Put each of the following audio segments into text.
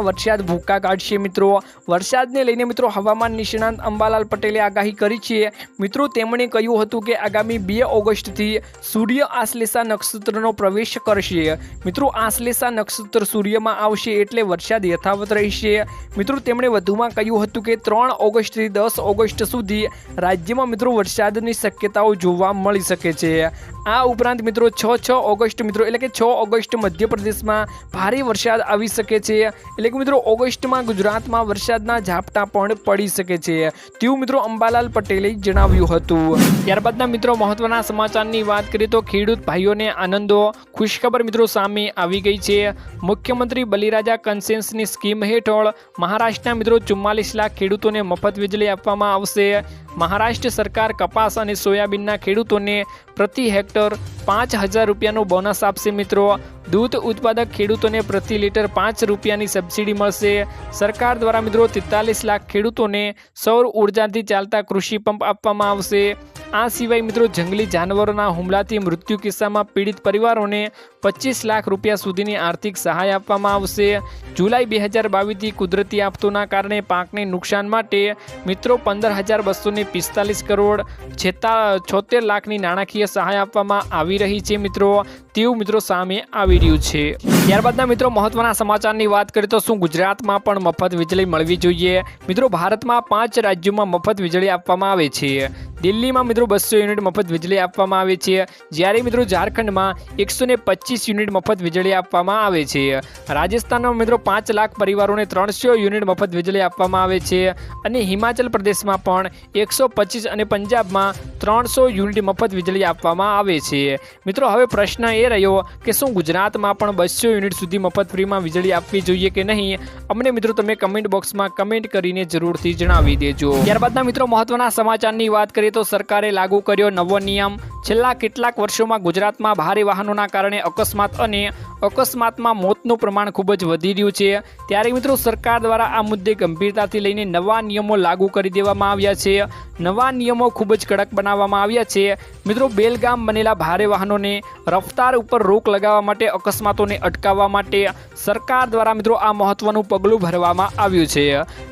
વરસાદ, ભૂકા કાઢશે મિત્રો. વરસાદને લઈને મિત્રો હવામાન નિષ્ણાંત અંબાલાલ પટેલે આગાહી કરી છે. મિત્રો, તેમણે કહ્યું હતું કે આગામી બે ઓગસ્ટથી સૂર્ય આશ્લેષા નક્ષત્રનો પ્રવેશ કરશે. મિત્રો, આશ્લેષા નક્ષત્ર સૂર્યમાં આવશે એટલે વરસાદ યથાવત રહેશે. મિત્રો, તેમણે વધુમાં કહ્યું હતું કે ત્રણ ઓગસ્ટથી દસ ઓગસ્ટ સુધી રાજ્યમાં મિત્રો વરસાદની શક્યતાઓ જોવા મળી શકે છે. આ ઉપરાંત મિત્રો છ છ ઓગસ્ટ મિત્રો એટલે કે છ ઓગસ્ટ મધ્યપ્રદેશમાં ભારે વરસાદ આવી શકે છે. એટલે કે મિત્રો, ઓગસ્ટમાં ગુજરાતમાં વરસાદના ઝાપટા પણ પડી શકે છે. તેવું મિત્રો અંબાલાલ પટેલે જણાવ્યું હતું. ત્યારબાદના મિત્રો, મહત્વના સમાચારની વાત કરીએ તો ખેડૂત ભાઈઓને આનંદો, ખુશખબર મિત્રો સામે આવી ગઈ છે. મુખ્યમંત્રી બલિરાજા કન્સેન્સની સ્કીમ હેઠળ મહારાષ્ટ્રના મિત્રો ચુમ્માલીસ લાખ ખેડૂતોને મફત વીજળી આપવામાં આવશે. મહારાષ્ટ્ર સરકાર કપાસ અને સોયાબીનના ખેડૂતોને પ્રતિ હેક્ટર પાંચ હજાર રૂપિયાનો બોનસ આપશે મિત્રો. દૂધ ઉત્પાદક ખેડૂતોને પ્રતિ લીટર પાંચ રૂપિયાની સબસિડી મળશે. સરકાર દ્વારા મિત્રો તેતાલીસ લાખ ખેડૂતોને સૌર ઉર્જાથી ચાલતા કૃષિ પંપ આપવામાં આવશે. આ સિવાય મિત્રો જંગલી જાનવરોના હુમલાથી મૃત્યુ કિસ્સામાં પીડિત પરિવારોને પચીસ લાખ રૂપિયા સુધીની આર્થિક સહાય આપવામાં આવશે. જુલાઈ બે હજાર બાવીસથી કુદરતી આફતોના કારણે પાકને નુકસાન માટે મિત્રો પંદર હજાર બસો ને પિસ્તાલીસ કરોડ છેતા છોતેર લાખની નાણાકીય સહાય આપવામાં આવી રહી છે મિત્રો. તેવું મિત્રો સામે આવી રહ્યું છે. ત્યારબાદના મિત્રો મહત્વના સમાચારની વાત કરીએ તો શું ગુજરાતમાં પણ મફત વીજળી મળવી જોઈએ? મિત્રો ભારતમાં પાંચ રાજ્યોમાં મફત વીજળી આપવામાં આવે છે. દિલ્હીમાં મિત્રો બસો યુનિટ મફત વીજળી આપવામાં આવે છે. જ્યારે મિત્રો ઝારખંડમાં એકસો ને પચીસ યુનિટ મફત વીજળી આપવામાં આવે છે. રાજસ્થાનના મિત્રો પાંચ લાખ પરિવારોને ત્રણસો યુનિટ મફત વીજળી આપવામાં આવે છે. અને હિમાચલ પ્રદેશમાં પણ એકસો પચીસ અને પંજાબમાં ત્રણસો યુનિટ મફત વીજળી આપવામાં આવે છે. મિત્રો, હવે પ્રશ્ન એ રહ્યો કે શું ગુજરાતમાં પણ બસો યુનિટ સુધી મફત ફ્રીમાં વીજળી આપવી જોઈએ કે નહીં? અમને મિત્રો તમે કમેન્ટ બોક્સમાં કમેન્ટ કરીને જરૂરથી જણાવી દેજો. ત્યારબાદના મિત્રો, મહત્વના સમાચારની વાત કરીએ તો સરકારે લાગુ કર્યો નવો નિયમ છેલ્લા કેટલાક વર્ષોમાં ગુજરાતમાં ભારે વાહનોના કારણે અકસ્માત અને અકસ્માતમાં મોતનું પ્રમાણ ખૂબ જ વધી રહ્યું છે. ત્યારે મિત્રો સરકાર દ્વારા આ મુદ્દે ગંભીરતાથી લઈને નવા નિયમો લાગુ કરી દેવામાં આવ્યા છે. નવા નિયમો ખૂબ જ કડક બનાવવામાં આવ્યા છે. મિત્રો બેલગામ બનેલા ભારે વાહનોને રફતાર ઉપર રોક લગાવવા માટે અકસ્માતોને અટકાવવા માટે સરકાર દ્વારા મિત્રો આ મહત્વનું પગલું ભરવામાં આવ્યું છે.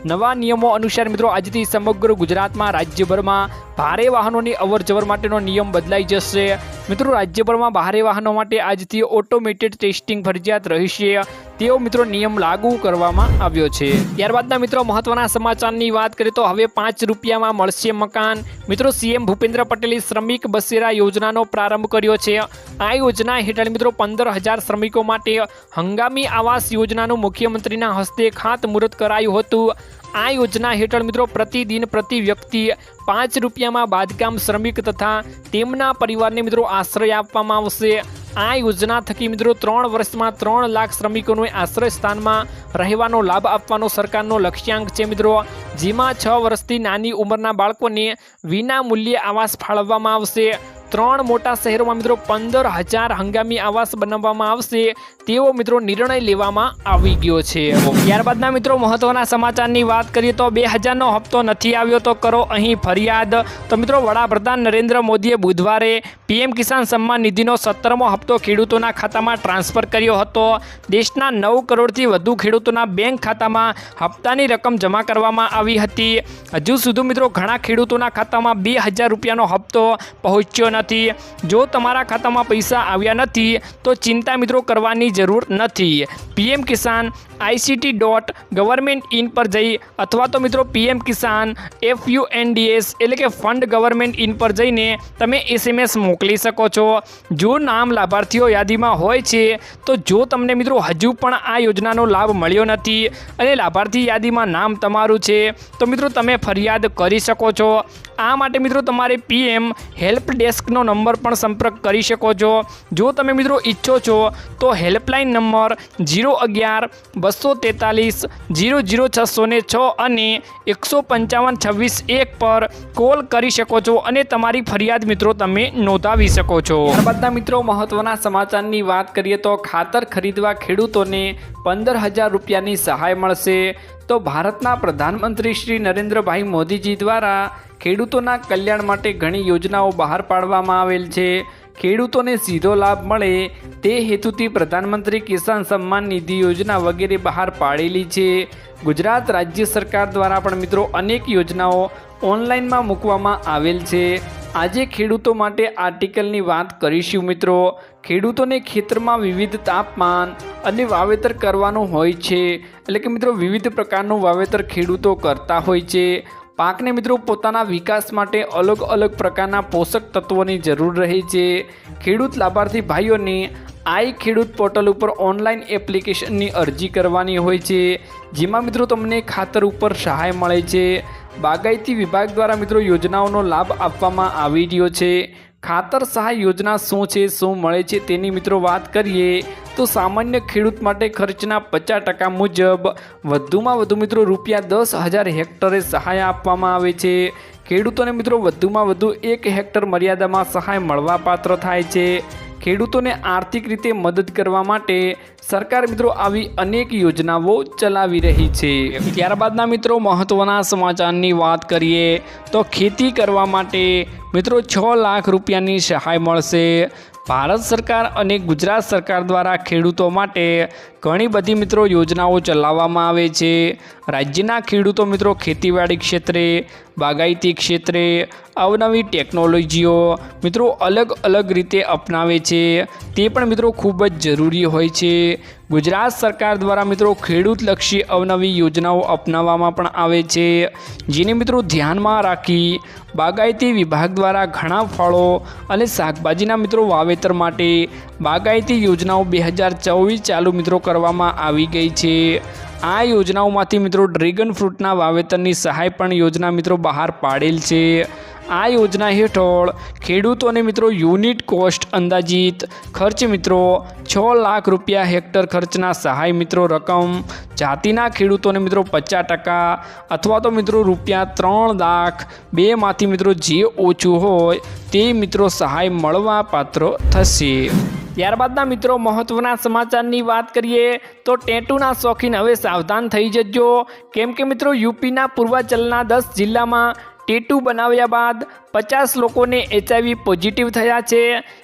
નવા નિયમો અનુસાર મિત્રો આજથી સમગ્ર ગુજરાતમાં રાજ્યભરમાં ભારે વાહનોની અવરજવર માટેનો નિયમ બદલાઈ જશે. મિત્રો રાજ્યભરમાં ભારે વાહનો માટે આજથી ઓટોમેટેડ ટેસ્ટિંગ ફરજિયાત રહેશે તેવો મિત્રો નિયમ લાગુ કરવામાં આવ્યો છે. ત્યારબાદના મિત્રો મહત્વના સમાચારની વાત કરીએ તો હવે પાંચ રૂપિયામાં મળશે મકાન. મિત્રો સીએમ ભૂપેન્દ્ર પટેલે શ્રમિક બસેરા યોજનાનો પ્રારંભ કર્યો છે. આ યોજના હેઠળ મિત્રો પંદર હજાર શ્રમિકો માટે હંગામી આવાસ યોજનાનું મુખ્યમંત્રીના હસ્તે ખાતમુહૂર્ત કરાયું હતું. આ યોજના હેઠળ મિત્રો પ્રતિદિન પ્રતિ વ્યક્તિ પાંચ રૂપિયામાં બાંધકામ શ્રમિક તથા તેમના પરિવારને મિત્રો આશ્રય આપવામાં આવશે. આ યોજના થકી મિત્રો ત્રણ વર્ષમાં ત્રણ લાખ શ્રમિકોને આશ્રય સ્થાનમાં રહેવાનો લાભ આપવાનો સરકારનો લક્ષ્યાંક છે મિત્રો. જેમાં છ વર્ષથી નાની ઉંમરના બાળકોને વિના મૂલ્યે આવાસ ફાળવવામાં આવશે. ત્રણ મોટા શહેરોમાં મિત્રો પંદર હજાર હંગામી આવાસ બનાવવામાં આવશે. તેવો મિત્રો નિર્ણય લેવામાં આવી ગયો છે. ત્યારબાદના મિત્રો મહત્વના સમાચારની વાત કરીએ તો બે હજારનો હપ્તો નથી આવ્યો તો કરો અહીં ફરિયાદ. તો મિત્રો વડાપ્રધાન નરેન્દ્ર મોદીએ બુધવારે પીએમ કિસાન સન્માન નિધિનો સત્તરમો હપ્તો ખેડૂતોના ખાતામાં ટ્રાન્સફર કર્યો હતો. દેશના નવ કરોડથી વધુ ખેડૂતોના બેંક ખાતામાં હપ્તાની રકમ જમા કરવામાં આવી હતી. હજુ સુધી મિત્રો ઘણા ખેડૂતોના ખાતામાં બે હજાર રૂપિયાનો હપ્તો પહોંચ્યો નથી. જો તમારા ખાતામાં પૈસા આવ્યા નથી તો ચિંતા મિત્રો કરવાની જરૂર નથી. PM Kisan ICT dot government in પર જઈ અથવા તો મિત્રો PM Kisan F U N એટલે કે ફંડ ગવર્મેન્ટ ઇન પર જઈને તમે એસએમએસ મોકલી શકો છો. જો નામ લાભાર્થીઓ યાદીમાં હોય છે, તો જો તમને મિત્રો હજુ પણ આ યોજનાનો લાભ મળ્યો નથી અને લાભાર્થી યાદીમાં નામ તમારું છે, તો મિત્રો તમે ફરિયાદ કરી શકો છો. આ માટે મિત્રો તમારે પીએમ હેલ્પ ડેસ્કનો નંબર પણ સંપર્ક કરી શકો છો. જો તમે મિત્રો ઈચ્છો છો, તો હેલ્પલાઇન નંબર જીરો અગિયાર બસો બસો તેતાલીસ, જીરો જીરો છસો ને છ અને એકસો પંચાવન છવ્વીસ એક પર કોલ કરી શકો છો અને તમારી ફરિયાદ મિત્રો તમે નોંધાવી શકો છો. ત્યારબાદના મિત્રો મહત્વના સમાચારની વાત કરીએ તો ખાતર ખરીદવા ખેડૂતોને પંદર હજાર રૂપિયાની સહાય મળશે. તો ભારતના પ્રધાનમંત્રી શ્રી નરેન્દ્રભાઈ મોદીજી દ્વારા ખેડૂતોના કલ્યાણ માટે ઘણી યોજનાઓ બહાર પાડવામાં આવેલ છે. ખેડૂતોને સીધો લાભ મળે તે હેતુથી પ્રધાનમંત્રી કિસાન સન્માન નિધિ યોજના વગેરે બહાર પાડેલી છે. ગુજરાત રાજ્ય સરકાર દ્વારા પણ મિત્રો અનેક યોજનાઓ ઓનલાઈનમાં મૂકવામાં આવેલ છે. આજે ખેડૂતો માટે આર્ટિકલની વાત કરીશું મિત્રો. ખેડૂતોને ખેતરમાં વિવિધ તાપમાન અને વાવેતર કરવાનું હોય છે. એટલે કે મિત્રો વિવિધ પ્રકારનું વાવેતર ખેડૂતો કરતા હોય છે. પાકને મિત્રો પોતાના વિકાસ માટે અલગ અલગ પ્રકારના પોષક તત્વોની જરૂર રહે છે. ખેડૂત લાભાર્થી ભાઈઓને આઈ ખેડૂત પોર્ટલ ઉપર ઓનલાઈન એપ્લિકેશનની અરજી કરવાની હોય છે. જેમાં મિત્રો તમને ખાતર ઉપર સહાય મળે છે. બાગાયતી વિભાગ દ્વારા મિત્રો યોજનાઓનો લાભ આપવામાં આવી રહ્યો છે. ખાતર સહાય યોજના શું છે, શું મળે છે તેની મિત્રો વાત કરીએ તો સામાન્ય ખેડૂત માટે ખર્ચના પચાસ ટકા મુજબ વધુમાં વધુ મિત્રો રૂપિયા દસ હજાર હેક્ટરે સહાય આપવામાં આવે છે. ખેડૂતોને મિત્રો વધુમાં વધુ એક હેક્ટર મર્યાદામાં સહાય મળવાપાત્ર થાય છે. ખેડૂતોને આર્થિક રીતે મદદ કરવા માટે સરકાર મિત્રો આવી અનેક યોજનાઓ ચલાવી રહી છે. ત્યારબાદના મિત્રો મહત્ત્વના સમાચારની વાત કરીએ તો ખેતી કરવા માટે મિત્રો છ લાખ રૂપિયાની સહાય મળશે. ભારત સરકાર અને ગુજરાત સરકાર દ્વારા ખેડૂતો માટે ઘણી બધી મિત્રો યોજનાઓ ચલાવવામાં આવે છે. રાજ્યના ખેડૂતો મિત્રો ખેતીવાડી ક્ષેત્રે, બાગાયતી ક્ષેત્રે, અવનવી ટેકનોલોજીઓ મિત્રો અલગ અલગ રીતે અપનાવે છે. તે પણ મિત્રો ખૂબ જ જરૂરી હોય છે. ગુજરાત સરકાર દ્વારા મિત્રો ખેડૂતલક્ષી અવનવી યોજનાઓ અપનાવવામાં પણ આવે છે. જેને મિત્રો ધ્યાનમાં રાખી બાગાયતી વિભાગ દ્વારા ઘણા ફળો અને શાકભાજીના મિત્રો વાવેતર માટે બાગાયતી યોજનાઓ બે હજાર ચોવીસ ચાલુ મિત્રો કરવામાં આવી ગઈ છે. આ યોજનાઓમાંથી મિત્રો ડ્રેગન ફ્રૂટના વાવેતરની સહાય પણ યોજના મિત્રો બહાર પાડેલ છે. આ યોજના હેઠળ ખેડૂતોને મિત્રો યુનિટ કોસ્ટ અંદાજિત ખર્ચ મિત્રો છ લાખ રૂપિયા હેક્ટર ખર્ચના સહાય મિત્રો રકમ, જાતિના ખેડૂતોને મિત્રો પચાસ ટકા અથવા તો મિત્રો રૂપિયા ત્રણ લાખ બેમાંથી મિત્રો જે ઓછું હોય તે મિત્રો સહાય મળવા પાત્ર થશે. ત્યારબાદના મિત્રો, મહત્વના સમાચારની વાત કરીએ તો ટેટુના શોખીન હવે સાવધાન થઈ જજો. કેમ કે મિત્રો, યુપીના પૂર્વાંચલના દસ જિલ્લામાં ટેટુ બનાવ્યા બાદ પચાસ લોકોને એચઆઈવી પોઝિટિવ થયા છે.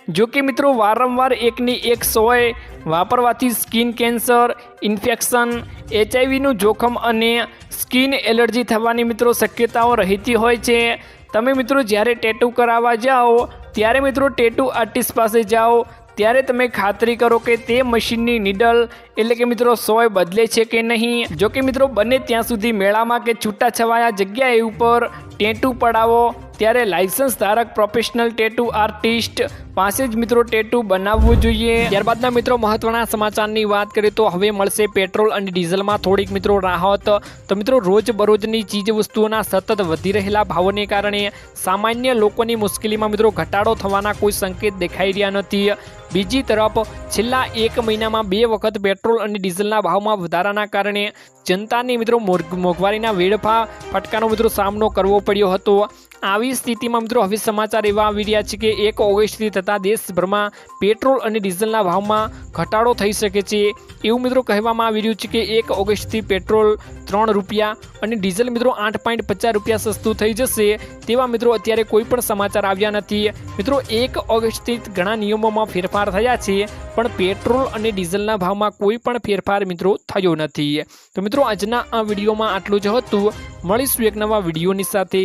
જો કે મિત્રો, વારંવાર એકની એક સોય, વાપરવાથી સ્કિન કેન્સર, ઇન્ફેક્શન, એચઆઈવીનું જોખમ અને સ્કિન એલર્જી થવાની મિત્રો શક્યતાઓ રહેતી હોય છે. તમે મિત્રો, જ્યારે ટેટુ કરાવવા જાઓ, ત્યારે મિત્રો ટેટુ આર્ટિસ્ટ પાસે જાઓ ત્યારે તમે ખાતરી કરો કે તે મશીનની નીડલ એટલે કે મિત્રો સોય બદલે છે કે નહીં? જો કે મિત્રો બને ત્યાં સુધી મેળામાં કે છૂટાછવાયા જગ્યાએ ઉપર ટેટુ પડાવો. ત્યારે લાયસન્સ ધારક પ્રોફેશનલ ટેટુ આર્ટિસ્ટ પાસે જ મિત્રો ટેટુ બનાવવું જોઈએ. ત્યારબાદના મિત્રો મહત્વના સમાચારની વાત કરીએ તો હવે મળશે પેટ્રોલ અને ડીઝલમાં થોડીક મિત્રો રાહત. તો મિત્રો રોજ બરોજની ચીજ વસ્તુઓના સતત વધી રહેલા ભાવોને કારણે સામાન્ય લોકોની મુશ્કેલીમાં મિત્રો ઘટાડો થવાના કોઈ સંકેત દેખાઈ રહ્યા નથી. બીજી તરફ, છેલ્લા એક મહિનામાં બે વખત પેટ્રોલ અને ડીઝલના ભાવમાં વધારાના કારણે જનતાની મિત્રો મોંઘવારીના વેડફા ફટકાનો મિત્રો સામનો કરવો પડ્યો હતો. આવી સ્થિતિમાં મિત્રો હવે સમાચાર એવા આવી રહ્યા છે કે એક ઓગસ્ટથી થતાં દેશભરમાં પેટ્રોલ અને ડીઝલના ભાવમાં ઘટાડો થઈ શકે છે. એવું મિત્રો કહેવામાં આવી રહ્યું છે કે એક ઓગસ્ટથી પેટ્રોલ ત્રણ રૂપિયા અને ડીઝલ મિત્રો આઠ પોઈન્ટ પચાસ રૂપિયા સસ્તું થઈ જશે. તેવા મિત્રો અત્યારે કોઈ પણ સમાચાર આવ્યા નથી. મિત્રો એક ઓગસ્ટથી ઘણા નિયમોમાં ફેરફાર થયા છે, પણ પેટ્રોલ અને ડીઝલના ભાવમાં કોઈ પણ ફેરફાર મિત્રો થયો નથી. તો મિત્રો આજના આ વિડીયોમાં આટલું જ હતું. મળીશું એક નવા વિડીયોની સાથે.